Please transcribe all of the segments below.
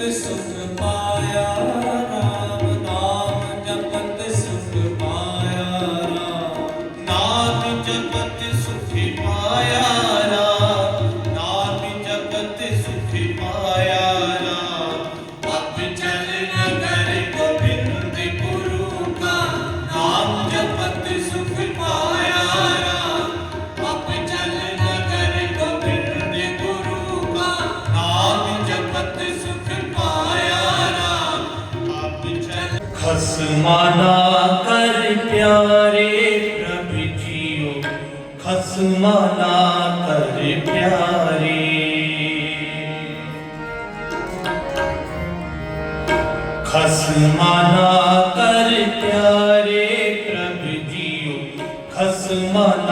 ਸੁਖ ਪਾਇਆ ਖਸਮਾਨਾ ਕਰ ਪਿਆਰੇ ਪ੍ਰਭ ਜੀਓ ਖਸਮਾਨਾ ਕਰ ਪਿਆਰੇ। ਖਸਮਾਨਾ ਕਰ ਪਿਆਰੇ ਪ੍ਰਭ ਜੀਓ ਖਸਮਾਨਾ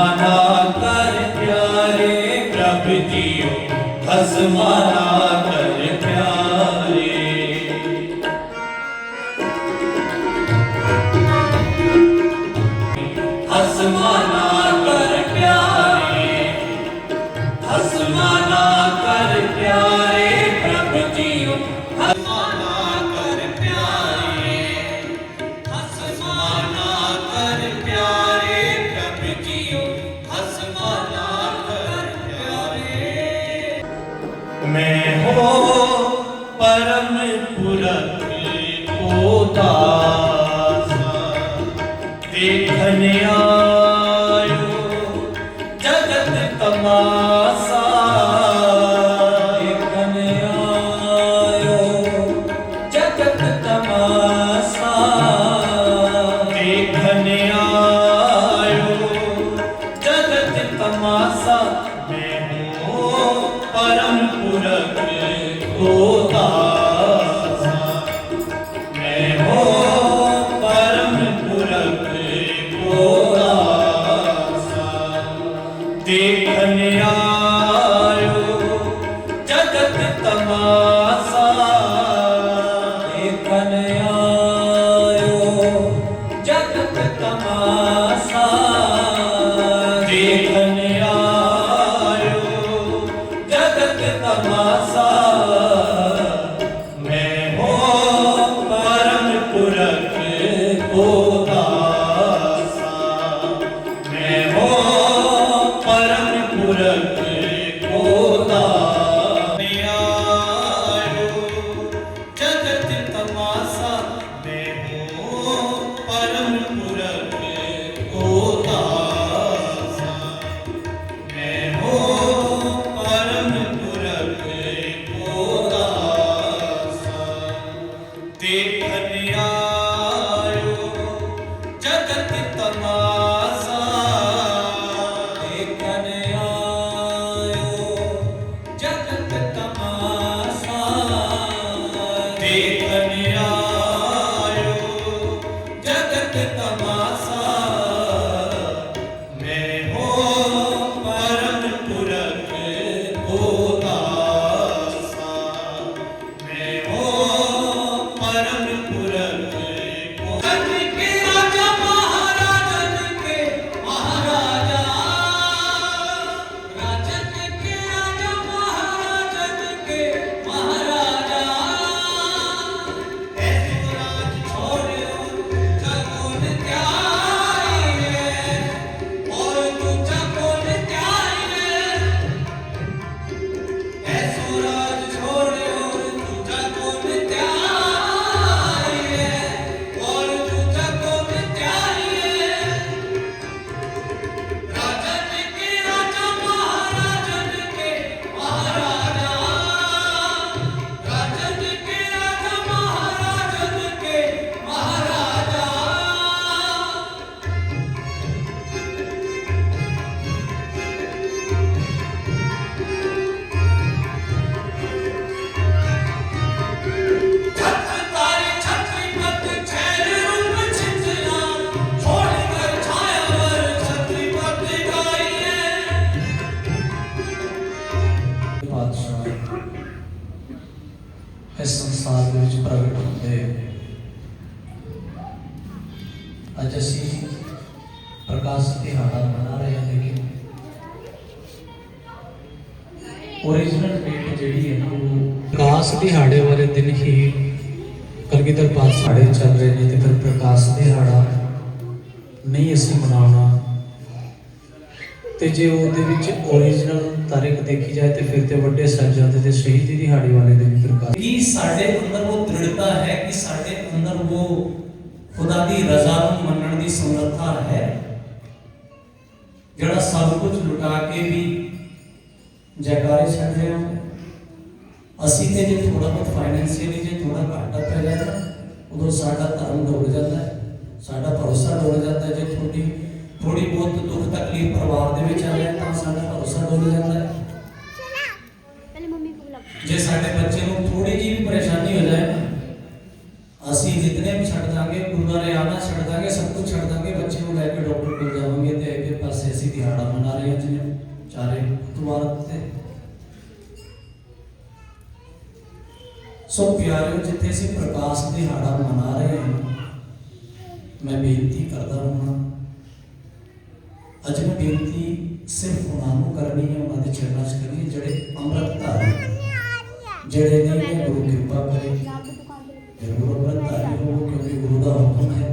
હસમાના કર ત્યારે પ્રભતિઓ હસમાના में हो परम पुरख को दासा देखने आयो जगत तमाशा Ramazan. ਅੱਜ ਅਸੀਂ ਪ੍ਰਕਾਸ਼ ਦਿਹਾੜਾ ਮਨਾ ਰਹੇ ਹੈਗੇ ओरिजिनल डेट ਜਿਹੜੀ ਹੈ ਉਹ ਪ੍ਰਕਾਸ਼ ਦਿਹਾੜੇ ਵਾਲੇ ਦਿਨ ਹੀ ਕਲਗੀਧਰ ਪਾਸ ਸਾਡੇ ਚੱਲ ਰਹੇ ਨੇ ਤੇ ਫਿਰ ਪ੍ਰਕਾਸ਼ ਦਿਹਾੜਾ ਨਹੀਂ ਅਸੀਂ ਮਨਾਉਣਾ। ਤੇ ਜੇ ਉਹਦੇ ਵਿੱਚ ओरिजिनल ਤਾਰੀਖ ਦੇਖੀ ਜਾਏ ਤੇ ਫਿਰ ਤੇ ਵੱਡੇ ਸਾਹਿਬਜ਼ਾਦੇ ਦੇ ਸ਼ਹੀਦੀ ਦਿਹਾੜੇ ਵਾਲੇ ਦਿਨ ਪ੍ਰਕਾਸ਼ ਇਹ ਸਾਡੇ ਅੰਦਰ ਉਹ ਦ੍ਰਿੜਤਾ ਹੈ, ਕਿ ਸਾਡੇ ਅੰਦਰ ਉਹ ਖੁਦਾ ਦੀ ਰਜ਼ਾ ਨੂੰ ਮੰਨਣ ਦੀ ਸਮਰੱਥਾ ਹੈ। ਜਿਹੜਾ ਸਭ ਕੁਝ ਲੁਟਾ ਕੇ ਵੀ ਜੈਕਾਰੇ ਛੱਡ ਰਿਹਾ ਅਸੀਂ ਤੇ ਜੇ ਥੋੜਾ ਬਹੁਤ ਫਾਈਨੈਂਸ਼ੀਅਲੀ ਜੇ ਥੋੜਾ ਘਾਟਾ ਪੈ ਜਾਂਦਾ ਉਦੋਂ ਸਾਡਾ ਧਰਮ ਡੁੱਬ ਜਾਂਦਾ ਸਾਡਾ ਭਰੋਸਾ ਡੁੱਬ ਜਾਂਦਾ ਜੇ ਥੋੜੀ ਥੋੜੀ ਬਹੁਤ ਦੁੱਖ ਤਕਲੀਫ ਪਰਿਵਾਰ ਦੇ ਵਿੱਚ ਆ ਜਾਂਦਾ ਤਾਂ ਸਾਡਾ ਭਰੋਸਾ ਡੁੱਬ ਜਾਂਦਾ ਜੇ ਸਾਡੇ ਸੋ ਪਿਆਰਿਓ ਜਿੱਥੇ ਅਸੀਂ ਪ੍ਰਕਾਸ਼ ਦਿਹਾੜਾ ਮਨਾ ਰਹੇ ਹਾਂ ਮੈਂ ਬੇਨਤੀ ਕਰਦਾ ਹਾਂ ਅੱਜ ਮੈਂ ਬੇਨਤੀ ਸਿਰਫ ਉਹਨਾਂ ਨੂੰ ਕਰਨੀ ਹੈ ਉਹਨਾਂ ਦੇ ਚਰਨਾਂ 'ਚ ਕਰਨੀ ਹੈ ਜਿਹੜੇ ਅੰਮ੍ਰਿਤਧਾਰੀ ਜਿਹੜੇ ਨੇ ਗੁਰੂ ਕਿਰਪਾ ਕਰੇ। ਗੁਰੂ ਅੰਮ੍ਰਿਤਧਾਰੀ ਹੋ ਕਿਉਂਕਿ ਗੁਰੂ ਦਾ ਹੁਕਮ ਹੈ